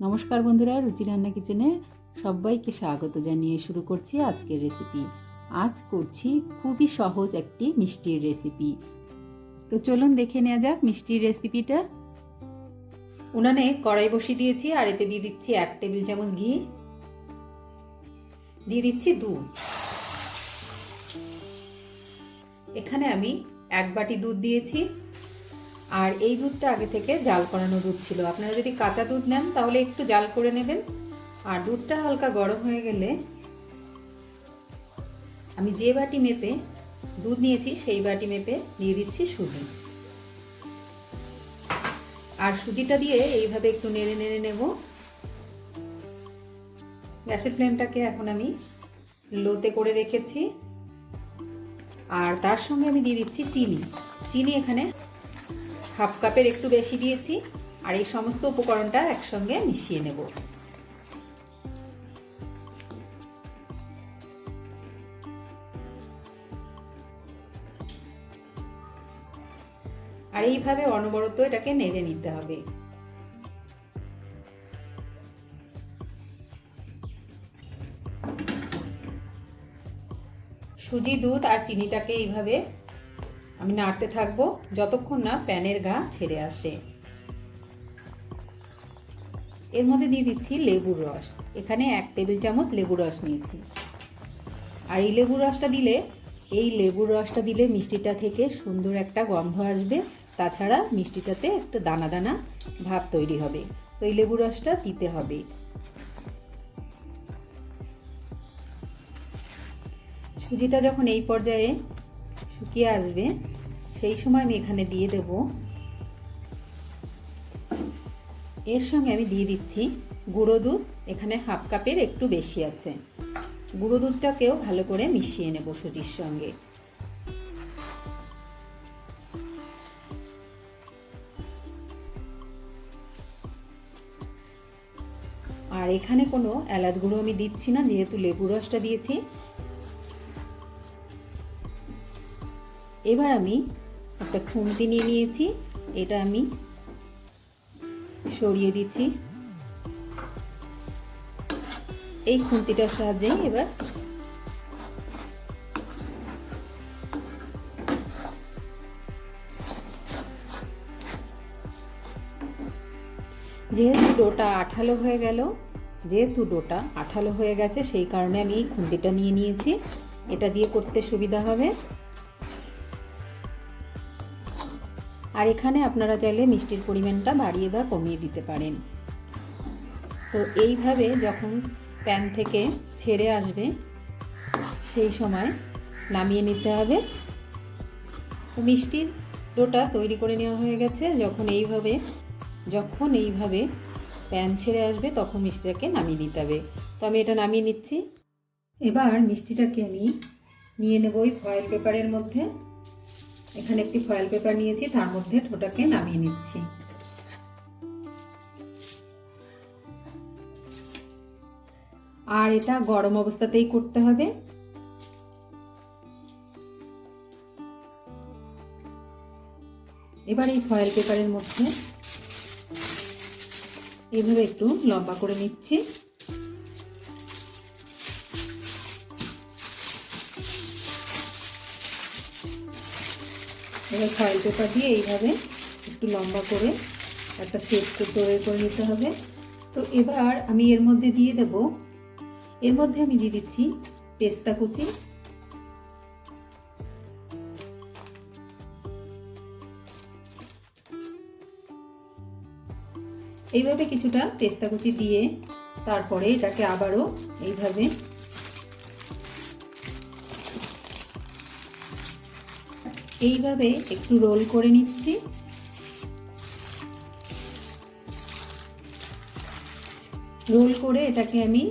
নমস্কার বন্ধুরা, রুচি রান্না কিচেনে সবাইকে স্বাগত জানিয়ে শুরু করছি আজকের রেসিপি আজ করছি খুবই সহজ একটি মিষ্টির রেসিপি তো চলুন দেখে নেওয়া যাক মিষ্টির রেসিপিটা উনানে কড়াই বসিয়ে দিয়েছি আর এতে দিয়ে দিচ্ছি এক টেবিল চামচ ঘি। দিয়ে দিচ্ছি দুধ। এখানে আমি এক বাটি দুধ দিয়েছি। আর এই দুধটা আগে থেকে জাল করানো দুধ ছিল। আপনারা যদি কাঁচা দুধ নেন, তাহলে একটু জাল করে নেবেন। আর দুধটা হালকা গরম হয়ে গেলে আমি যে বাটি মেপে দুধ নিয়েছি, সেই বাটি মেপে দিয়ে দিচ্ছি সুজি। আর সুজিটা দিয়ে এইভাবে একটু নেড়ে নেড়ে নেব। গ্যাসের ফ্লেমটাকে এখন আমি লোতে করে রেখেছি। আর তার সঙ্গে আমি দিয়ে দিচ্ছি চিনি। চিনি এখানে হাফ কাপের একটু বেশি দিয়েছি আর এই সমস্ত উপকরণটা একসঙ্গে মিশিয়ে নেব। আর এইভাবে অনবরত এটাকে নেড়ে নিতে হবে। সুজি, দুধ আর চিনিটাকে এইভাবে আমি নাড়তে থাকব যতক্ষণ না প্যানের গা ছেড়ে আসে। এর মধ্যে দিয়ে দিচ্ছি লেবুর রস। এখানে এক টেবিল চামচ লেবুর রস নিয়েছি। আর এই লেবুর রসটা দিলে, এই লেবুর রসটা দিলে মিষ্টিটা থেকে সুন্দর একটা গন্ধ আসবে। তাছাড়া মিষ্টিটাতে একটা দানা দানা ভাব তৈরি হবে। তো এই লেবুর রসটা দিতে হবে। সুজিটা যখন এই পর্যায়ে শুকিয়ে আসবে, সেই সময় আমি এখানে দিয়ে দেব। এর সঙ্গে আমি দিয়ে দিচ্ছি গুঁড়ো দুধ, এখানে হাফ কাপের একটু বেশি আছে। গুঁড়ো দুধটাকেও ভালো করে মিশিয়ে নেব সুজির সঙ্গে। আর এখানে কোনো এলাচ গুঁড়ো আমি দিচ্ছি না, যেহেতু লেবু রসটা দিয়েছি। এবার আমি একটা খুন্তি নিয়ে নিয়েছি, এটা আমি সরিয়ে দিচ্ছি। এই খুন্তিটার সাহায্যে এবার যেহেতু ডোটা আঠালো হয়ে গেল, যেহেতু ডোটা আঠালো হয়ে গেছে, সেই কারণে আমি এই খুন্তিটা নিয়ে নিয়েছি। এটা দিয়ে করতে সুবিধা হবে। আর এখানে আপনারা চাইলে মিষ্টির পরিমাণটা বাড়িয়ে বা কমিয়ে দিতে পারেন। তো এইভাবে যখন প্যান থেকে ছেড়ে আসবে, সেই সময় নামিয়ে নিতে হবে। তো মিষ্টির ডোটা তৈরি করে নেওয়া হয়ে গেছে। যখন এইভাবে যখন এইভাবে প্যান ছেড়ে আসবে, তখন মিষ্টিটাকে নামিয়ে নিতে হবে। তো আমি এটা নামিয়ে নিচ্ছি। এবার মিষ্টিটাকে আমি নিয়ে নেব ওই ফয়েল পেপারের মধ্যে। এখানে একটি ফয়েল পেপার নিয়েছি, তার মধ্যে ঠোঁটাকে নামিয়ে নিচ্ছি। আর এটা গরম অবস্থাতেই করতে হবে। এবার এই ফয়েল পেপারের মধ্যে এভাবে একটু লম্বা করে নিচ্ছি। এবার ফয়েল পেপার দিয়ে এইভাবে একটু লম্বা করে একটা শেপ তৈরি করে নিতে হবে। তো এবার আমি এর মধ্যে দিয়ে দেব। এর মধ্যে আমি দিয়ে দিচ্ছি পেস্তা কুচি। এইভাবে কিছুটা পেস্তা কুচি দিয়ে তারপরে এটাকে আবারও এইভাবে এইভাবে একটু রোল করে নিচ্ছি। রোল করে এটাকে আমি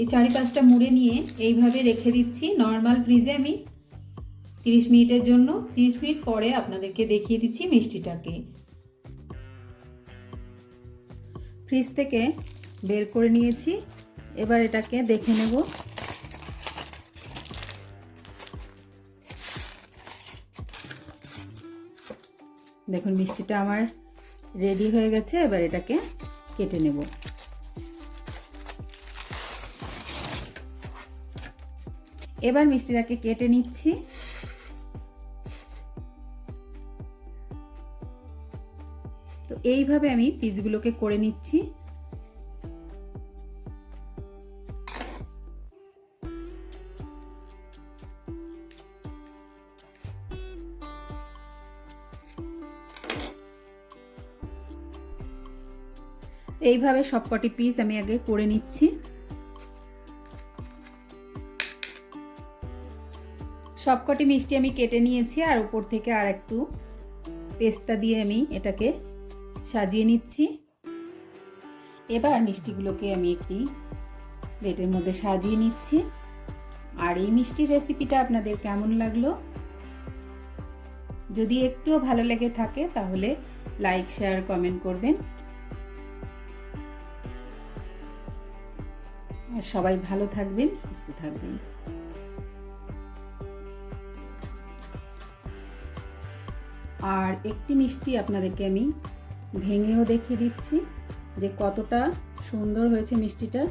এই চারি পাঁচটা মুড়ে নিয়ে এইভাবে রেখে দিচ্ছি। নর্মাল ফ্রিজে আমি তিরিশ মিনিটের জন্য, তিরিশ মিনিট পরে আপনাদেরকে দেখিয়ে দিচ্ছি মিষ্টিটাকে। ফ্রিজ থেকে বের করে নিয়েছি। এবার এটাকে দেখে নেব। দেখুন, মিষ্টিটা আমার রেডি হয়ে গেছে, এবার এটাকে কেটে নেব। এবার মিষ্টিটাকে কেটে নিচ্ছি। তো এইভাবে আমি পিসগুলোকে করে নিচ্ছি। এইভাবে সবকটি পিস আমি আগে করে নিচ্ছি। সবকটি মিষ্টি আমি কেটে নিয়েছি আর উপর থেকে আর একটু পেস্তা দিয়ে আমি এটাকে সাজিয়ে নিচ্ছি। এবার মিষ্টিগুলোকে আমি একটি প্লেটের মধ্যে সাজিয়ে নিচ্ছি। আর এই মিষ্টির রেসিপিটা আপনাদের কেমন লাগল? যদি একটুও ভালো লেগে থাকে তাহলে লাইক শেয়ার কমেন্ট করবেন। সবাই ভালো থাকবেন, সুস্থ থাকবেন। আর একটি মিষ্টি আপনাদেরকে আমি ভেঙেও দেখিয়ে দিচ্ছি যে কতটা সুন্দর হয়েছে মিষ্টিটা।